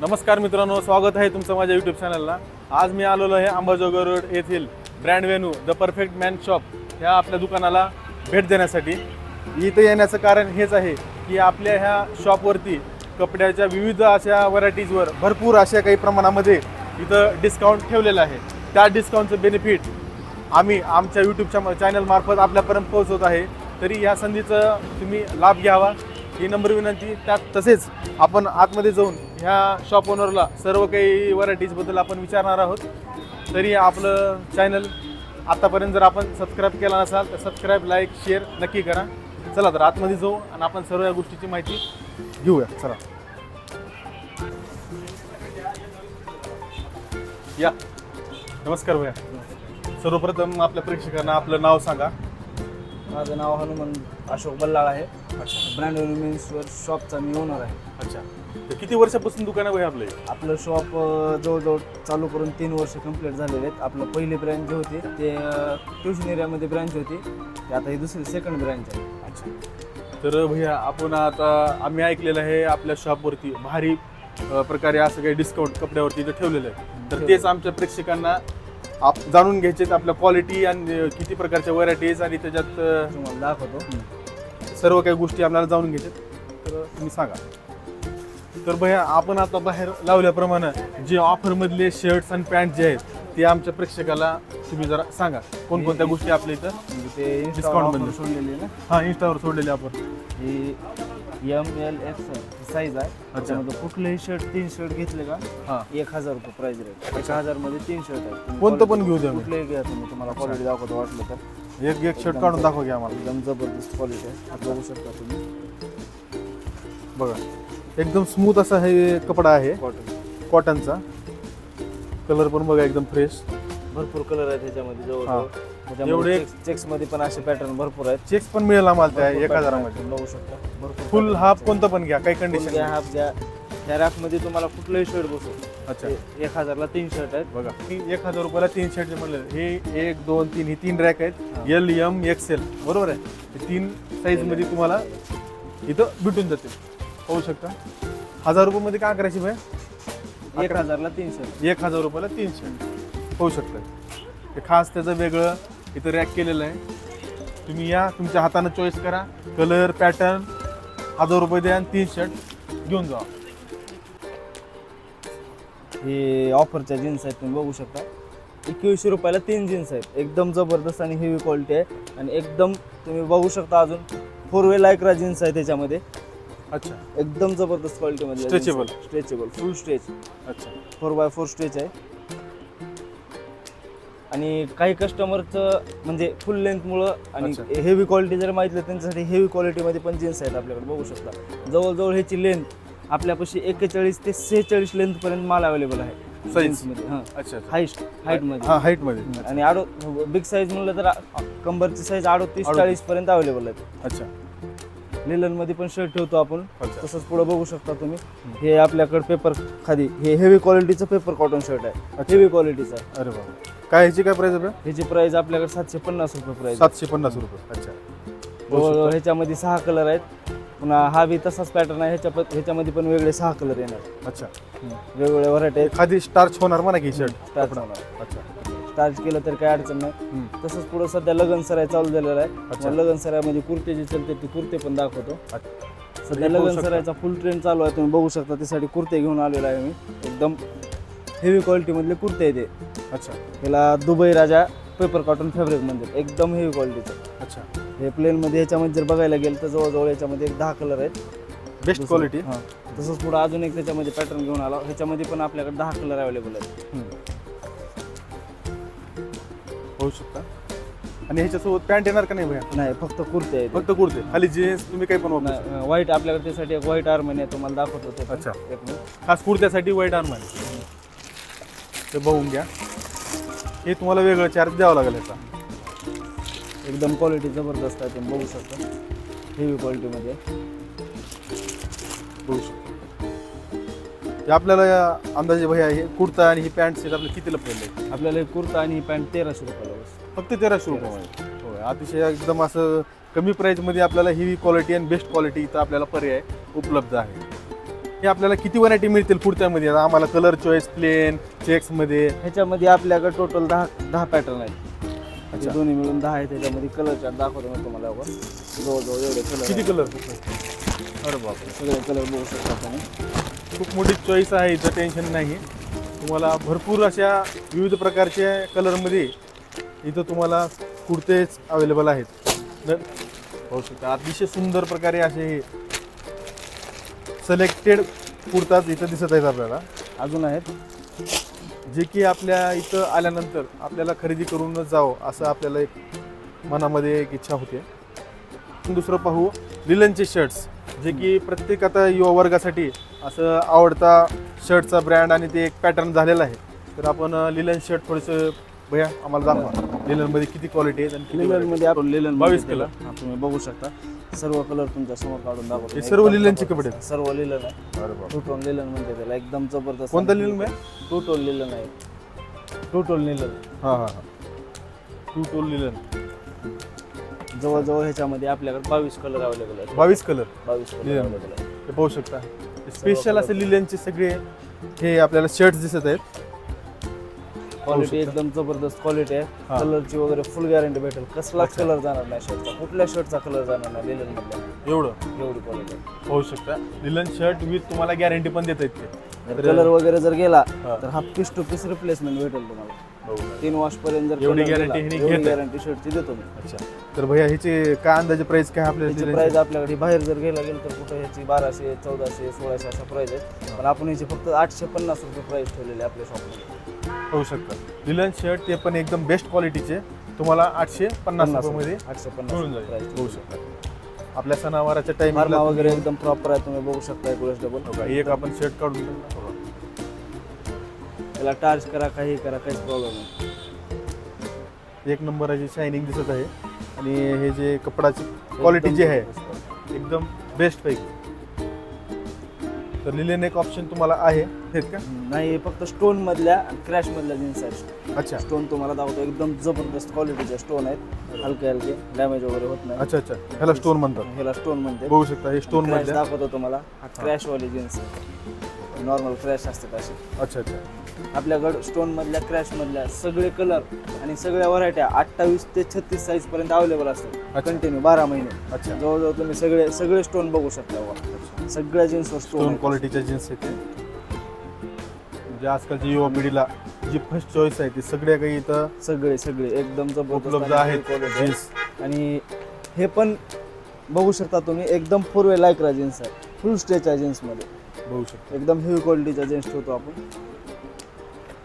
नमस्कार मित्रांनो स्वागत आहे तुमचं माझ्या यूट्यूब चॅनलला आज मी आलेलो आहे अंबाजोगाई रोड येथील brand venue the perfect man shop ह्या आपल्या दुकानाला भेट देण्यासाठी. इथं येण्याचं कारण हेच आहे की आपल्या ह्या शॉपवरती कपड्याच्या विविध अशा व्हरायटीजवर भरपूर अशा काही प्रमाणामध्ये इथं डिस्काउंट ठेवलेलं आहे. त्या डिस्काउंटचं बेनिफिट आम्ही आमच्या यूट्यूबच्या चॅनलमार्फत आपल्यापर्यंत पोहोचवत आहे. तरी या संधीचं तुम्ही लाभ घ्यावा. ही नंबर विनंती त्यात तसेच आपण आतमध्ये जाऊन ह्या शॉप ओनरला सर्व काही व्हरायटीजबद्दल आपण विचारणार आहोत. तरी आपलं चॅनल आत्तापर्यंत जर आपण सबस्क्राईब केला नसाल तर सबस्क्राईब लाईक शेअर नक्की करा. चला तर आतमध्ये जाऊ आणि आपण सर्व या गोष्टीची माहिती घेऊया. चला. या. नमस्कार भैया. सर्वप्रथम आपल्या प्रेक्षकांना आपलं नाव सांगा. माझं नाव हनुमान अशोक बल्लाळ आहे. अच्छा. ब्रँड मेन्सवर शॉपचा मी ओनर आहे. अच्छा. तर किती वर्षापासून दुकान आहे आपलं? आपलं शॉप जवळजवळ चालू करून तीन वर्ष कंप्लीट झालेले आहेत. आपलं पहिले ब्रँच जे होते ते ट्युशन एरियामध्ये ब्रँच होती. ते आता ही दुसरी सेकंड ब्रँच आहे. अच्छा. तर भैया आपण आता आम्ही ऐकलेलं आहे आपल्या शॉपवरती भारी अ, प्रकारे असं काही डिस्काउंट कपड्यावरती इथं ठेवलेलं आहे. तर तेच आमच्या प्रेक्षकांना आप जाणून घ्यायचे आपल्या क्वालिटी आणि किती प्रकारच्या व्हरायटीज आणि त्याच्यात तुम्हाला दाखवतो. सर्व काही गोष्टी आपल्याला जाणून घ्यायच्यात तर तुम्ही सांगा. तर भैया आपण आता बाहेर लावल्याप्रमाणे जे ऑफरमधले शर्ट्स आणि पॅन्ट जे आहेत ते आमच्या प्रेक्षकाला तुम्ही जरा सांगा. कोणकोणत्या गोष्टी आपल्या इथं म्हणजे डिस्काउंटमध्ये. सोडलेली ना? हां इंस्टावर सोडलेले आपण. एम एल एक्स साईज आहे. त्याच्यामध्ये कुठलेही शर्ट तीन शर्ट घेतले का हां. एक हजार रुपये प्राइस रेट एक हजारमध्ये तीन शर्ट तुम्ही कोणतं पण घेऊ द्या. कुठलेही घ्या तुम्ही. तुम्हाला क्वालिटी दाखवतो वाटलं तर. एक एक शर्ट काढून दाखवा घ्या आम्हाला. एकदम जबरदस्त क्वालिटी आहे. बघू शकता तुम्ही. बघा. एकदम स्मूथ असा हे कपडा आहे. कॉटन कॉटनचा कलर पण बघा एकदम फ्रेश भरपूर कलर आहेत त्याच्यामध्ये हा. जवळ एवढे- चेक्समध्ये पण असे पॅटर्न भरपूर आहेत. चेक्स पण मिळेल आम्हाला त्या एक हजारामध्ये. बघू शकता. भरपूर फुल हाफ. कोणतं पण घ्या काही कंडिशन घ्या हाफ घ्या. त्या रॅकमध्ये तुम्हाला कुठलंही शर्ट बसू. अच्छा. एक हजारला तीन शर्ट आहेत. बघा एक हजार रुपयाला तीन शर्ट म्हणलं हे एक दोन तीन ही तीन रॅक आहेत. एल एम एक्सेल बरोबर आहे? तीन साईजमध्ये तुम्हाला इथं भेटून जातील. पाहू शकता. हजार रुपयामध्ये काय करायची भाई एक हजारला तीन शर्ट एक हजार रुपयाला तीन शर्ट होऊ शकतं हे खास त्याचं वेगळं इथं रॅक केलेलं आहे. तुम्ही या तुमच्या हातानं चॉईस करा. कलर पॅटर्न हजार रुपये द्या आणि तीन शर्ट घेऊन जा हे ऑफरच्या जीन्स आहेत तुम्ही बघू शकता. एकवीसशे रुपयाला तीन जीन्स आहेत. एकदम जबरदस्त आणि हेवी क्वालिटी आहे. आणि एकदम तुम्ही बघू शकता अजून फोर वे लायक्रा जीन्स आहे त्याच्यामध्ये. अच्छा. एकदम जबरदस्त क्वालिटीमध्ये Stretchable. स्ट्रेचेबल फुल स्ट्रेच अच्छा. फोर बाय फोर स्ट्रेच आहे. आणि काही कस्टमरचं म्हणजे फुल लेंथमुळं आणि. हेवी क्वालिटी जर माहितलं त्यांच्यासाठी हेवी क्वालिटीमध्ये पण जीन्स आहेत आपल्याकडे बघू शकता. जवळजवळ ह्याची लेंथ आपल्यापाशी एक्केचाळीस ते सेहेचाळीस लेंथपर्यंत माल अवेलेबल आहे. हां. हाईट हा मध्ये. आणि आडो बिग साईज म्हणलं तर कंबरची साईज अडोतीस. चाळीस पर्यंत अवेलेबल आहेत. अच्छा. लिलनमध्ये पण शर्ट ठेवतो आपण. तसंच पुढे बघू शकता तुम्ही. हे आपल्याकडे पेपर खादी हे हेवी क्वालिटीचं पेपर कॉटन शर्ट आहे. हेवी क्वालिटीचा अरे बाबा काय ह्याची काय प्राइस आहे ह्याची प्राइस आपल्याकडे सातशे पन्नास रुपये प्राइस सातशे पन्नास रुपये. अच्छा. जवळजवळ ह्याच्यामध्ये सहा कलर आहेत. पुन्हा हा बी तसाच पॅटर्न आहे. ह्याच्या प- ह्याच्यामध्ये पण वेगळे सहा कलर येणार. अच्छा. वेगवेगळ्या व्हरायटी आहेत. एखादी स्टार्च होणार म्हणा की शर्ट Starch होणार. अच्छा. स्टार्च केलं तर काही अडचण नाही. हम्म. तसंच पुढं सध्या लगन सराय चालू झालेला आहे. अच्छा. मग लगन सरायमध्ये कुर्ते जे चालते ते कुर्ते पण दाखवतो. अच्छा. सध्या लगन. सरायचा फुल ट्रेंड चालू आहे. तुम्ही बघू शकता त्यासाठी कुर्ते घेऊन आलेलो आहे मी. एकदम हेवी क्वालिटीमधले कुर्ते आहे ते अच्छा. त्याला दुबई राजा पेपर कॉटन फॅब्रिक म्हणतात. एकदम हेवी क्वालिटीचं अच्छा. हे प्लेनमध्ये ह्याच्यामध्ये जर बघायला गेलं तर जवळजवळ याच्यामध्ये एक दहा कलर आहेत. बेस्ट दुसरं- क्वालिटी हां. तसंच पुढं अजून एक त्याच्यामध्ये पॅटर्न घेऊन आला. ह्याच्यामध्ये पण आपल्याकडे दहा कलर अवेलेबल आहेत. होऊ शकता. आणि ह्याच्यासोबत पॅन्ट येणार का नाही भैया? नाही फक्त कुर्ते आहेत. फक्त कुर्ते. खाली जीन्स तुम्ही काही पण वापरू शकता. व्हाईट आपल्याकडे त्यासाठी एक व्हाईट आर्मनी आहे तुम्हाला दाखवतो ते पण. अच्छा. एक मिनिट. खास कुर्त्यासाठी वाईट आर्म आहे. ते बघून घ्या. हे तुम्हाला वेगळं चार्ज द्यावा लागेल याचा. एकदम क्वालिटी जबरदस्त आहे तुम्ही बघू शकता. हेवी क्वालिटीमध्ये बघू शकता. हे आपल्याला या अंदाजे भैया हे कुर्ता आणि ही पॅन्ट सेट आपल्याला कितीला पडले? आपल्याला एक कुर्ता आणि ही पॅन्ट तेराशे रुपयाला बस. फक्त तेराशे रुपये होय अतिशय एकदम असं कमी प्राईजमध्ये आपल्याला ही क्वालिटी आणि बेस्ट क्वालिटी इथं आपल्याला पर्याय उपलब्ध आहे. हे आपल्याला किती व्हरायटी मिळतील पुढच्यामध्ये आम्हाला कलर चॉईस प्लेन चेक्समध्ये ह्याच्यामध्ये आपल्याकडे टोटल दहा दहा पॅटर्न आहेत. अच्छा. हे दोन्ही मिळून दहा आहे त्याच्यामध्ये कलर चार्ट दाखवतो मी तुम्हाला आपण. जवळजवळ एवढे किती कलर कलर अरे बापरे सगळे कलर बघू शकता तुम्ही. खूप मोठी चॉईस आहे इथं टेन्शन नाही. तुम्हाला भरपूर अशा विविध प्रकारच्या कलरमध्ये इथं तुम्हाला कुर्तेच अवेलेबल आहेत. पाहू शकता अतिशय सुंदर प्रकारे असे सिलेक्टेड कुर्ताज इथं दिसत आहेत आपल्याला. अजून आहेत. जे की आपल्या इथं आल्यानंतर आपल्याला खरेदी करूनच जावं असं आपल्याला एक मनामध्ये एक इच्छा होते. दुसरं पाहू लिलनचे शर्ट्स जे की प्रत्येक आता युवा वर्गासाठी असं आवडता शर्टचा ब्रँड आणि ते एक पॅटर्न झालेला आहे. तर आपण लिलन शर्ट थोडंसं भैया आम्हाला दाखवा लिलनमध्ये किती क्वालिटी आहेत आणि किती लिलन variety मध्ये आपण लिलन बावीस. हा, तुम्ही बघू शकता. सर्व कलर तुमच्यासमोर काढून दाखवतो. हे. सर्व लिलनचे. कपडे आहेत? सर्व लिलन आहे. टू टोन लिलन म्हणते त्याला एकदम जबरदस्त कोणतं लिलन आहे टू टोन लिलन आहे. टू टोन लिलन हां हां हां. टू टोल लिलन जवळजवळ ह्याच्यामध्ये आपल्याकडे बावीस कलर अवेलेबल आहेत. बावीस कलर बावीस कलर लिलन. अवेलेबल आहे हे पाहू शकता. स्पेशल असे लिलनचे सगळे हे आपल्याला शर्ट दिसत आहेत. क्वालिटी. एकदम जबरदस्त क्वालिटी. आहे कलरची वगैरे फुल गॅरंटी भेटेल कसलाच. कलर जाणार नाही शर्टचा कुठल्या शर्टचा कलर जाणार नाही लिलन मधला एवढं एवढी क्वालिटी पाहू शकता लिलन शर्ट विथ तुम्हाला गॅरंटी पण देत आहेत ते जर कलर वगैरे जर गेला. तर हा पीस टू पीस रिप्लेसमेंट भेटेल तुम्हाला हो. तीन वॉश पर्यंत जर एवढी आहे. गॅरंटी शर्टची देतो मी अच्छा तर भैया ह्याचे काय अंदाजे प्राइस काय आपल्या त्याची लिलनची? प्राइस आपल्याकडे बाहेर जर गेला गेलं तर कुठं ह्याची बाराशे चौदाशे सोळाशे अशा प्राइस आहेत पण आपण ह्याची फक्त आठशे पन्नास रुपये प्राइस ठेवलेली आपल्या शॉपमध्ये पाहू शकता लिलन शर्ट ते पण एकदम बेस्ट क्वालिटीचे तुम्हाला आठशे पन्नास रुपयामध्ये आठशे मिळून पन्नास जाईल. प्राइस पाहू शकता आपल्या सणावाराच्या फार्मा टाइम वगैरे एकदम प्रॉपर आहे तुम्ही बघू शकता डबल एक आपण शर्ट काढून. त्याला टार्च करा काही करा काहीच प्रॉब्लेम नाही. एक नंबराची शायनिंग दिसत आहे. आणि हे जे कपडाची क्वालिटी जी आहे एकदम बेस्ट पैकी. तर लिलन एक ऑप्शन तुम्हाला आहे. आहेत का? नाही हे फक्त स्टोन मधल्या क्रॅश मधल्या जीन्स आहेत. अच्छा. स्टोन तुम्हाला दाखवतो एकदम जबरदस्त क्वालिटीचे स्टोन आहेत. हलके हलके. डॅमेज वगैरे होत नाही. अच्छा अच्छा. ह्याला स्टोन म्हणतात. ह्याला स्टोन म्हणते बघू शकता हे स्टोनमध्ये दाखवतो तुम्हाला. हा. क्रॅश वाली जीन्स आहे. नॉर्मल क्रॅश असतात असे. अच्छा अच्छा. आपल्याकडं स्टोन मधल्या क्रॅश मधल्या सगळे कलर आणि सगळ्या व्हरायट्या अठ्ठावीस ते छत्तीस साईज पर्यंत अवेलेबल असतात. कंटिन्यू बारा महिने. अच्छा. जवळजवळ तुम्ही सगळे सगळे स्टोन बघू शकता. सगळ्या जीन्सवर स्टोन क्वालिटीच्या जीन्स आहेत ते. म्हणजे आजकालच्या युवा पिढीला जी फर्स्ट चॉईस आहे ती सगळ्या काही इथं सगळे सगळे. एकदम उपलब्ध आहेत. जीन्स. आणि हे पण बघू शकता तुम्ही एकदम फोर वे लायक्रा जीन्स आहे. फुल स्टेच आहे जीन्समध्ये. बघू शकता. एकदम हेवी क्वालिटीचा जीन्स ठेवतो आपण.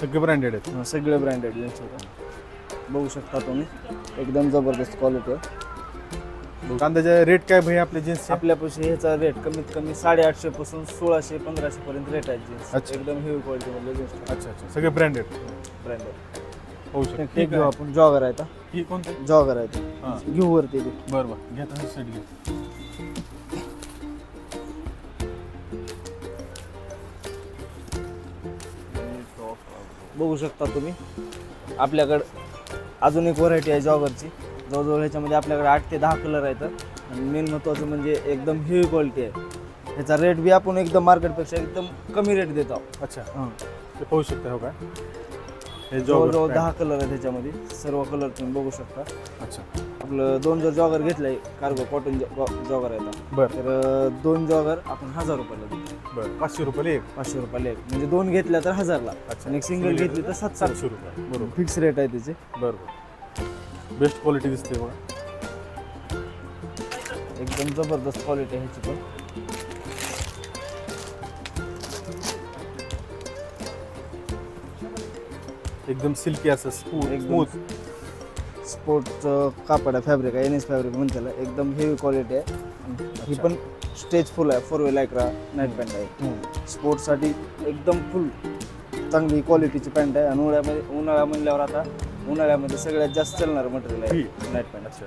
सगळे ब्रँडेड आहेत. सगळे ब्रँडेड जीन्स ठेवतो बघू शकता तुम्ही एकदम जबरदस्त क्वालिटी आहे. कांद्याचे रेट काय भाई आपले जीन्स आपल्यापाशी ह्याचा रेट कमीत कमी साडेआठशे पासून सोळाशे पंधराशे पर्यंत रेट आहे जीन्स अच्छा. एकदम हेवी क्वालिटी मधले जीन्स अच्छा अच्छा. सगळे ब्रँडेड ब्रँडेड होऊ शकता. ठीक ठीक घेऊ आहे आपण. जॉगर आहे आता ही कोणतं? जॉगर आहे ते. हां. घेऊ वरती ते. बरं बरं. घ्या तसं सेट घ्या. बघू शकता तुम्ही. आपल्याकडं अजून एक व्हरायटी आहे जॉगरची जवळजवळ ह्याच्यामध्ये आपल्याकडे आठ ते दहा कलर आहेत. आणि मेन महत्त्वाचं म्हणजे एकदम हेवी क्वालिटी आहे. ह्याचा रेट बी आपण एकदम मार्केटपेक्षा एकदम कमी रेट देतो अच्छा. हां. ते पाहू शकता हो काय हे जवळजवळ दहा कलर आहेत त्याच्यामध्ये सर्व कलर तुम्ही बघू शकता. अच्छा. आपलं दोन जर जॉगर घेतलंय कार्गो कॉटन जॉगर आहे आता. बरं. तर दोन जॉगर आपण हजार रुपयाला देतो बरं. पाचशे रुपये एक? पाचशे रुपयाला एक. म्हणजे दोन घेतल्या तर हजारला. अच्छा. आणि एक सिंगल घेतली तर सातशे. सातशे रुपये. बरोबर. फिक्स रेट आहे त्याचे. बरं बरं बेस्ट क्वालिटी दिसते बघा. एकदम जबरदस्त क्वालिटी आहे ह्याची पण. एकदम सिल्की असं स्मूथ एकदम स्मूथ. स्पोर्टचं कापड आहे फॅब्रिक आहे एन एस फॅब्रिक म्हणते त्याला. एकदम हेवी क्वालिटी आहे. ही. पण स्टेज फुल आहे four way lycra night pant आहे. स्पोर्ट्ससाठी एकदम फुल चांगली क्वालिटीची पॅन्ट आहे. आणि उन्हाळ्यामध्ये उन्हाळा म्हणल्यावर आता उन्हाळ्यामध्ये सगळ्यात जास्त चालणारं मटेरियल आहे ही. नाईट पॅन्ट अच्छा.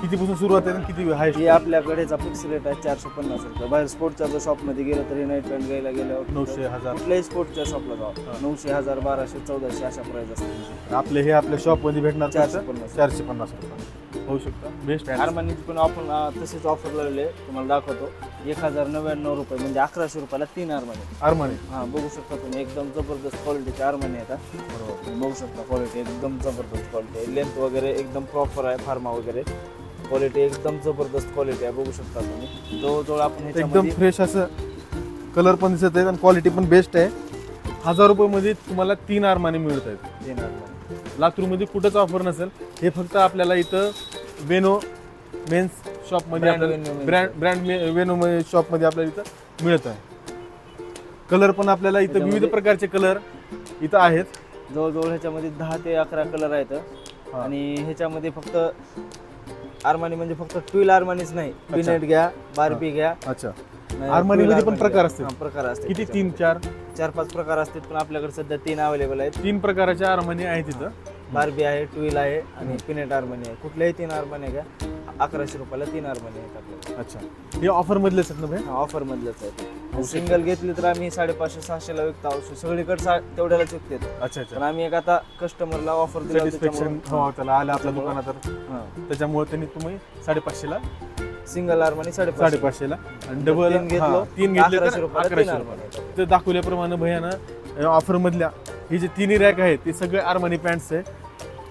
कितीपासून सुरुवात आहे आणि किती हाय ही आपल्याकडेचा फिक्स रेट आहे चारशे पन्नास रुपये. बाहेर स्पोर्टच्या जर शॉपमध्ये गेलं तरी नाईट पॅन्ट घ्यायला गेल्यावर नऊशे हजार. कुठल्याही स्पोर्टच्या शॉपला हा. जावं. नऊशे हजार बाराशे चौदाशे अशा प्राईज असतात आपले हे आपल्या शॉपमध्ये भेटणार चारशे? पन्नास. चारशे पन्नास रुपये. होऊ शकता. बेस्ट आहे आरमानीची पण आपण तसेच ऑफर लावले तुम्हाला दाखवतो. एक हजार नव्याण्णव रुपये म्हणजे अकराशे रुपयाला तीन आरमानी आरमाने हां बघू शकता तुम्ही एकदम जबरदस्त क्वालिटीचे आरमानी येतात बरोबर. तुम्ही बघू शकता क्वालिटी एकदम जबरदस्त क्वालिटी आहे. लेंथ वगैरे एकदम प्रॉपर आहे फार्मा वगैरे. क्वालिटी एकदम जबरदस्त क्वालिटी आहे बघू शकता तुम्ही. जवळजवळ आपण एकदम ह्याच्यामध्ये फ्रेश असं कलर पण दिसत आहेत आणि क्वालिटी पण बेस्ट आहे. हजार रुपयामध्ये तुम्हाला तीन आरमाने मिळत आहेत. तीन आरमानी लातूरमध्ये कुठंच ऑफर नसेल. हे फक्त आपल्याला इथं वेनो मेन्स शॉपमध्ये Brand आपल्याला Veno men's. Brand brand Veno शॉपमध्ये आपल्याला इथं मिळत आहे. कलर पण आपल्याला इथं विविध त्याच्यामध्ये- प्रकारचे कलर इथं आहेत. जवळजवळ ह्याच्यामध्ये दहा ते अकरा कलर आहेत. हा. आणि ह्याच्यामध्ये फक्त आरमानी म्हणजे फक्त ट्विल आरमानीच नाही. पिनेट घ्या बार्बी घ्या. अच्छा. नाही, मध्ये पण प्रकार घ्या. असतील? हा, प्रकार असतात किती. तीन चार? चार पाच प्रकार असतात पण आपल्याकडे सध्या तीन अवेलेबल आहेत. तीन प्रकारच्या आरमानी आहेत इथं. बार्बी आहे ट्विल आहे आणि पिनेट आरमानी आहे. कुठल्याही तीन आरमानी घ्या अकराशे रुपयाला तीन आरमानी आहेत आपल्याकडे. अच्छा. हे ऑफर मधलेच आहेत ना भाई? ऑफर मधलंच आहे सिंगल घेतली तर आम्ही साडेपाचशे सहाशेला विकतो. आहोत सगळीकडे सा- तेवढ्यालाच विकते. अच्छा अच्छा. पण आम्ही एक आता कस्टमरला ऑफर दिला सॅटिस्फॅक्शन हो त्याला आलं आपल्या दुकानात तर. त्याच्यामुळे त्यांनी तुम्ही साडेपाचशेला सिंगल आरमानी साडेपाचशे. साडेपाचशेला. आणि डबल तीन घेतलो तीन घेतले अकराशे तर रुपयाला तीन अकराशे आहेत. दाखवल्याप्रमाणे भैयानं ऑफर मधल्या ही जे तिन्ही रॅक आहेत ते सगळे आरमानी पॅन्ट्स आहे.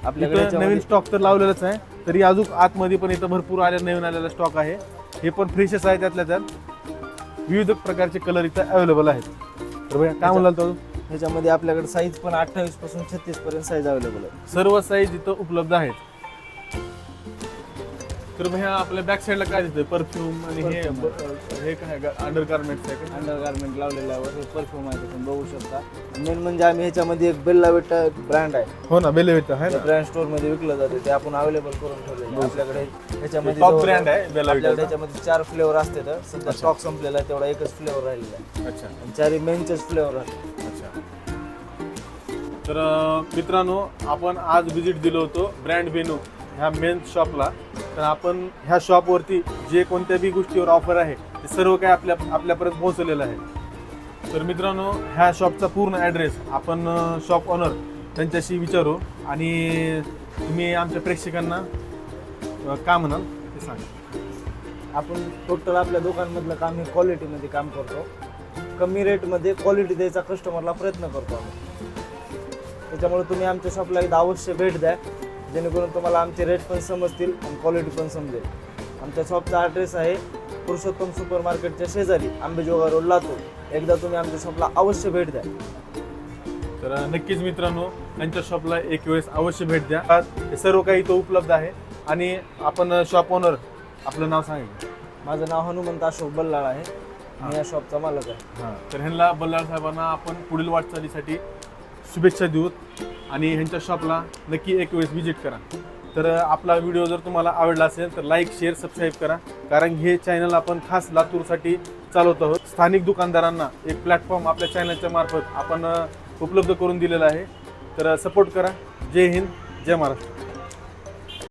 आपल्याकडे इथं याच्यामध्ये- नवीन स्टॉक तर लावलेलाच आहे. तरी अजून आतमध्ये पण इथं भरपूर आल्या नवीन आलेला स्टॉक आहे. हे पण फ्रेशच आहे त्यातल्या त्यात. विविध प्रकारचे कलर इथं अवेलेबल आहेत. तर भैया काय म्हणाल तो? ह्याच्यामध्ये आपल्याकडे साईज पण अठ्ठावीसपासून छत्तीस पर्यंत साईज अवेलेबल आहे. सर्व साईज इथं उपलब्ध आहेत. तर भैया आपल्या बॅक साईडला काय देतोय? परफ्यूम आणि हे हे काय अंडर गार्मेंट्स आहे का? अंडर गार्मेंट लावलेल्यावर हे परफ्यूम आहे तुम्ही बघू शकता. मेन म्हणजे आम्ही ह्याच्यामध्ये एक बेल्ला विटा ब्रँड आहे. हो ना बेलेविटा आहे ना? ब्रँड स्टोरमध्ये विकलं जाते. ते आपण अवेलेबल करून ठेवलेलं आहे. आपल्याकडे ह्याच्यामध्ये टॉप जवळ- ब्रँड आहे आपल्याकडे ह्याच्यामध्ये चार फ्लेवर असते तर. सध्या स्टॉक संपलेला आहे तेवढा एकच फ्लेवर राहिलेला आहे. अच्छा. आणि चारही मेनचेच फ्लेवर राहते अच्छा. तर अं, मित्रांनो आपण आज विजिट दिलो होतो ब्रँड वेनू ह्या मेन शॉपला तर आपण ह्या शॉपवरती जे कोणत्या बी गोष्टीवर ऑफर आहे ते सर्व काही आपल्या आपल्यापर्यंत पोहोचलेलं आहे. तर मित्रांनो ह्या शॉपचा पूर्ण ॲड्रेस आपण शॉप ऑनर त्यांच्याशी विचारू आणि तुम्ही आमच्या प्रेक्षकांना का म्हणाल ते सांगा. आपण टोटल आपल्या दुकानमधलं काम हे क्वालिटीमध्ये काम करतो. कमी रेटमध्ये क्वालिटी द्यायचा कस्टमरला प्रयत्न करतो आम्ही. त्याच्यामुळे तुम्ही आमच्या शॉपला एकदा अवश्य भेट द्या. जेणेकरून तुम्हाला आमचे रेट पण समजतील आणि क्वालिटी पण समजेल. आमच्या शॉपचा ॲड्रेस आहे पुरुषोत्तम सुपर मार्केटच्या शेजारी आंबेजोगा रोड लातूर. एकदा तुम्ही आमच्या शॉपला अवश्य भेट द्या. तर नक्कीच मित्रांनो यांच्या शॉपला एक वेळेस अवश्य भेट द्या. हे सर्व काही इथं उपलब्ध आहे. आणि आपण शॉप ओनर आपलं नाव सांगितलं माझं नाव हनुमंत अशोक बल्लाळ आहे. मी या शॉपचा मालक आहे. हां. तर ह्यांना बल्लाळ साहेबांना आपण पुढील वाटचालीसाठी शुभेच्छा देऊत आणि ह्यांच्या शॉपला नक्की एक वेळेस व्हिजिट करा. तर आपला व्हिडिओ जर तुम्हाला आवडला असेल तर लाईक शेअर सबस्क्राईब करा. कारण हे चॅनल आपण खास लातूरसाठी चालवत आहोत. स्थानिक दुकानदारांना एक प्लॅटफॉर्म आपल्या चॅनलच्या मार्फत आपण उपलब्ध करून दिलेला आहे. तर सपोर्ट करा. जय हिंद जय महाराष्ट्र.